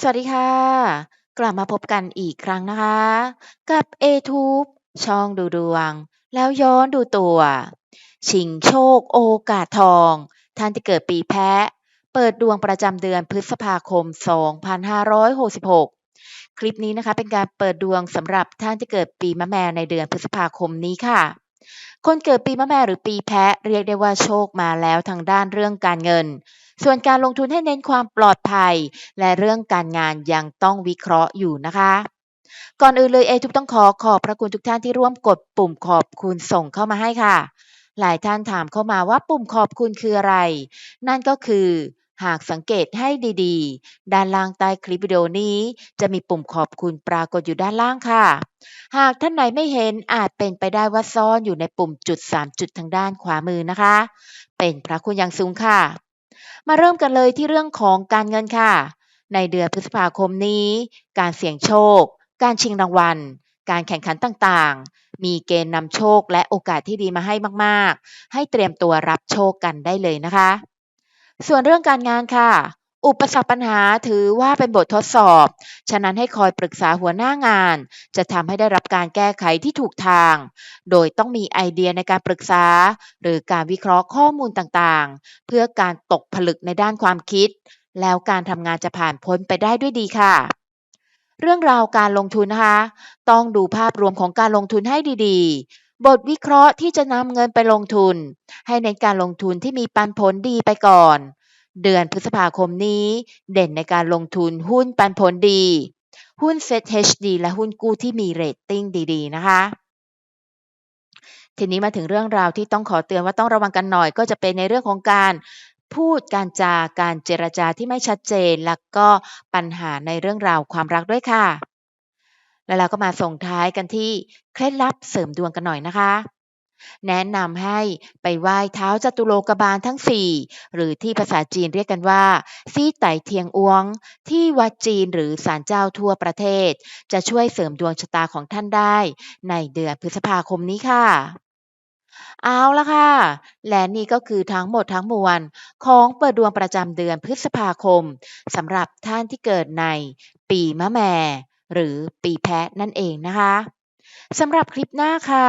สวัสดีค่ะ กลับมาพบกันอีกครั้งนะคะ กับ A-Tube ช่องดูดวง แล้วย้อนดูตัว ชิงโชคโอกาสทอง ท่านที่เกิดปีแพะ เปิดดวงประจำเดือนพฤษภาคม 2566 คลิปนี้นะคะเป็นการเปิดดวงสำหรับท่านที่เกิดปีมะแมในเดือนพฤษภาคมนี้ค่ะ คนเกิดปีมะแมหรือปีแพะเรียกได้ว่าโชคมาแล้วทางด้านเรื่องการเงิน ส่วนการลงทุนให้เน้นความปลอดภัย และเรื่องการงานยังต้องวิเคราะห์อยู่นะคะก่อนอื่นเลยเอทุกต้องขอขอบพระคุณทุกท่านที่ร่วมกดปุ่มขอบคุณส่งเข้ามาให้ค่ะ หลายท่านถามเข้ามาว่าปุ่มขอบคุณคืออะไร นั่นก็คือหากสังเกตให้ดีๆ ด้านล่างใต้คลิปวิดีโอนี้ จะมีปุ่มขอบคุณปรากฏอยู่ด้านล่างค่ะ หากท่านไหนไม่เห็นอาจเป็นไปได้ว่าซ่อนอยู่ในปุ่มจุด 3 จุดทางด้านขวามือนะคะ เป็นพระคุณอย่างสูงค่ะ มาเริ่มกันเลยที่เรื่องของการเงินค่ะ ในเดือนพฤษภาคมนี้ การเสี่ยงโชค การชิงรางวัล การแข่งขันต่างๆ มีเกณฑ์นำโชคและโอกาสที่ดีมาให้มากๆ ให้เตรียมตัวรับโชคกันได้เลยนะคะ ส่วนเรื่องการงานค่ะ อุปสรรคปัญหาถือว่าเป็นบททดสอบ ฉะนั้นให้คอยปรึกษาหัวหน้างาน จะทำให้ได้รับการแก้ไขที่ถูกทาง โดยต้องมีไอเดียในการปรึกษา หรือการวิเคราะห์ข้อมูลต่างๆ เพื่อการตกผลึกในด้านความคิด แล้วการทำงานจะผ่านพ้นไปได้ด้วยดีค่ะ เรื่องราวการลงทุนนะคะ ต้องดูภาพรวมของการลงทุนให้ดีๆ บทวิเคราะห์ที่จะนำเงินไปลงทุน ให้เน้นการลงทุนที่มีปันผลดีไปก่อน เดือนพฤษภาคมนี้ เด่นในการลงทุนหุ้นปันผลดี หุ้น ZHD และหุ้นกู้ที่มีเรตติ้งดีๆ นะคะทีนี้มาถึงเรื่องราวที่ต้องขอเตือนว่าต้องระวังกันหน่อย ก็จะเป็นในเรื่องของการพูดการจาการเจรจาที่ไม่ชัดเจน แล้วก็ปัญหาในเรื่องราวความรักด้วยค่ะ แล้วเราก็มาส่งท้ายกันที่เคล็ดลับเสริมดวงกันหน่อยนะคะ แนะนำให้ไปไหว้เท้าจตุโลกบาลทั้ง4หรือที่ภาษาจีนเรียกกันว่า ซี่ไต่เทียงอวง ที่วัดจีนหรือศาลเจ้าทั่วประเทศ จะช่วยเสริมดวงชะตาของท่านได้ ในเดือนพฤษภาคมนี้ค่ะเอาละค่ะ และนี่ก็คือทั้งหมดทั้งมวล ของเปิดดวงประจำเดือนพฤษภาคมสำหรับท่านที่เกิดในปีมะแม่ หรือปีแพะนั่นเองนะคะสำหรับคลิปหน้าค่ะ